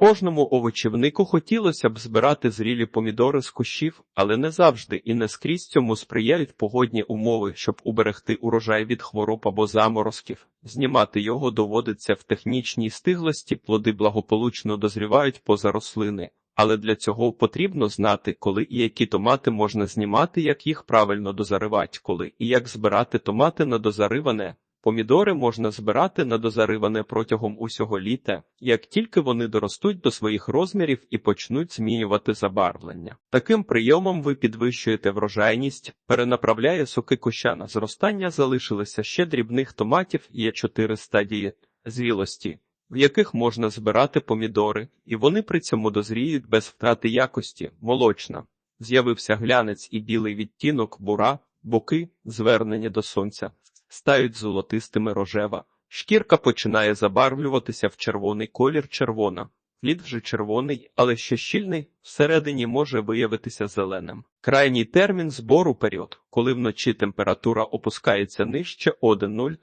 Кожному овочівнику хотілося б збирати зрілі помідори з кущів, але не завжди і не скрізь цьому сприяють погодні умови, щоб уберегти урожай від хвороб або заморозків. Знімати його доводиться в технічній стиглості, плоди благополучно дозрівають поза рослини. Але для цього потрібно знати, коли і які томати можна знімати, як їх правильно дозаривати, коли і як збирати томати на дозариване. Помідори можна збирати на дозариване протягом усього літа, як тільки вони доростуть до своїх розмірів і почнуть змінювати забарвлення. Таким прийомом ви підвищуєте врожайність, перенаправляє соки куща на зростання, залишилося ще дрібних томатів, є чотири стадії зрілості, в яких можна збирати помідори, і вони при цьому дозріють без втрати якості, молочна. З'явився глянець і білий відтінок, бура, боки, звернення до сонця стають золотистими рожева. Шкірка починає забарвлюватися в червоний колір червона. Плід вже червоний, але ще щільний, всередині може виявитися зеленим. Крайній термін збору період, коли вночі температура опускається нижче 1,0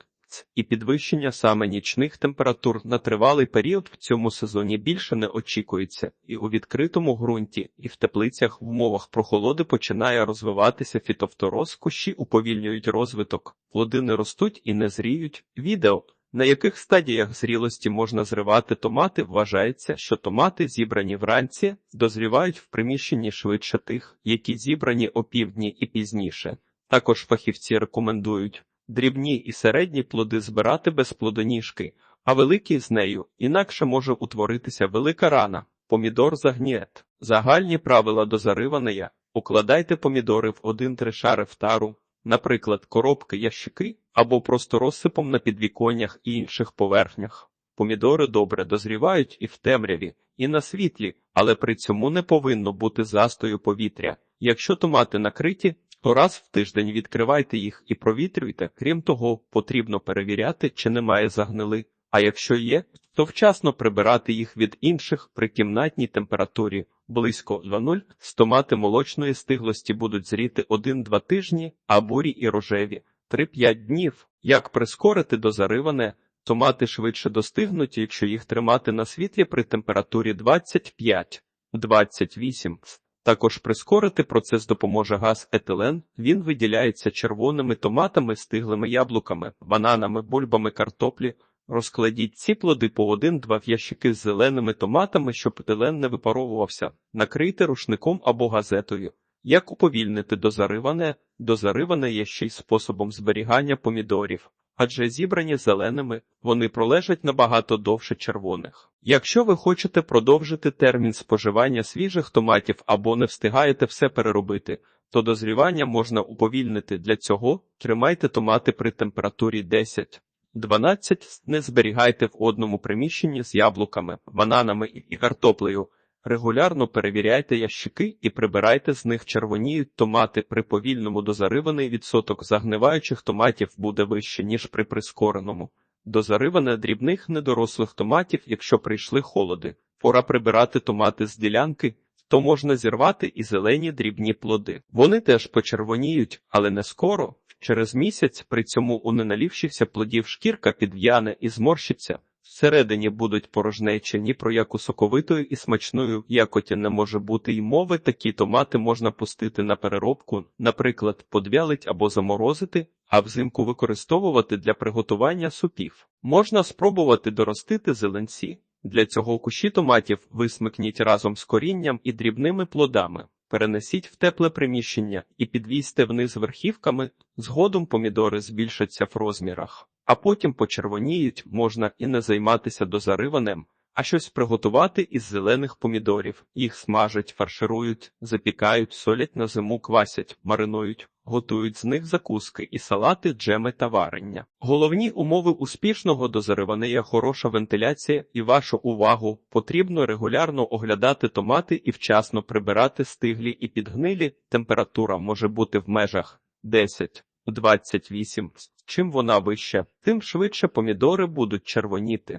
і підвищення саме нічних температур на тривалий період в цьому сезоні більше не очікується, і у відкритому ґрунті, і в теплицях в умовах прохолоди починає розвиватися фітофтороз, кущі уповільнюють розвиток, плоди не ростуть і не зріють. Відео на яких стадіях зрілості можна зривати томати, вважається, що томати, зібрані вранці, дозрівають в приміщенні швидше тих, які зібрані опівдні і пізніше. Також фахівці рекомендують дрібні і середні плоди збирати без плодоніжки, а великі з нею, інакше може утворитися велика рана. Помідор загнієт. Загальні правила до дозаривання. Укладайте помідори в один-три шари в тару, наприклад, коробки ящики або просто розсипом на підвіконнях і інших поверхнях. Помідори добре дозрівають і в темряві, і на світлі, але при цьому не повинно бути застою повітря. Якщо томати накриті, то раз в тиждень відкривайте їх і провітрюйте. Крім того, потрібно перевіряти, чи немає загнили. А якщо є, то вчасно прибирати їх від інших при кімнатній температурі близько 2,0. З томати молочної стиглості будуть зріти 1-2 тижні, а бурі і рожеві 3-5 днів. Як прискорити дозариване, томати швидше достигнуть, якщо їх тримати на світлі при температурі 25-28. Також прискорити процес допоможе газ етилен. Він виділяється червоними томатами, стиглими яблуками, бананами, бульбами картоплі. Розкладіть ці плоди по один-два ящики з зеленими томатами, щоб етилен не випаровувався. Накрийте рушником або газетою. Як уповільнити дозариване? Дозариване є ще й способом зберігання помідорів адже зібрані зеленими, вони пролежать набагато довше червоних. Якщо ви хочете продовжити термін споживання свіжих томатів або не встигаєте все переробити, то дозрівання можна уповільнити. Для цього тримайте томати при температурі 10. 12. Не зберігайте в одному приміщенні з яблуками, бананами і картоплею. Регулярно перевіряйте ящики і прибирайте з них червоніють томати. При повільному дозариваний відсоток загниваючих томатів буде вище, ніж при прискореному. Дозариване дрібних недорослих томатів, якщо прийшли холоди. Пора прибирати томати з ділянки, то можна зірвати і зелені дрібні плоди. Вони теж почервоніють, але не скоро. Через місяць при цьому у неналівшихся плодів шкірка підв'яне і зморщиться. Всередині будуть порожнечі, ні про яку соковитою і смачною якоті не може бути й мови. Такі томати можна пустити на переробку, наприклад, подвялить або заморозити, а взимку використовувати для приготування супів. Можна спробувати доростити зеленці. Для цього кущі томатів висмикніть разом з корінням і дрібними плодами. Перенесіть в тепле приміщення і підвісьте вниз верхівками, згодом помідори збільшаться в розмірах а потім почервоніють, можна і не займатися дозариваним, а щось приготувати із зелених помідорів. Їх смажать, фарширують, запікають, солять на зиму, квасять, маринують, готують з них закуски і салати, джеми та варення. Головні умови успішного дозаривання є хороша вентиляція і вашу увагу потрібно регулярно оглядати томати і вчасно прибирати стиглі і підгнилі. Температура може бути в межах 10 28. Чим вона вища, тим швидше помідори будуть червоніти.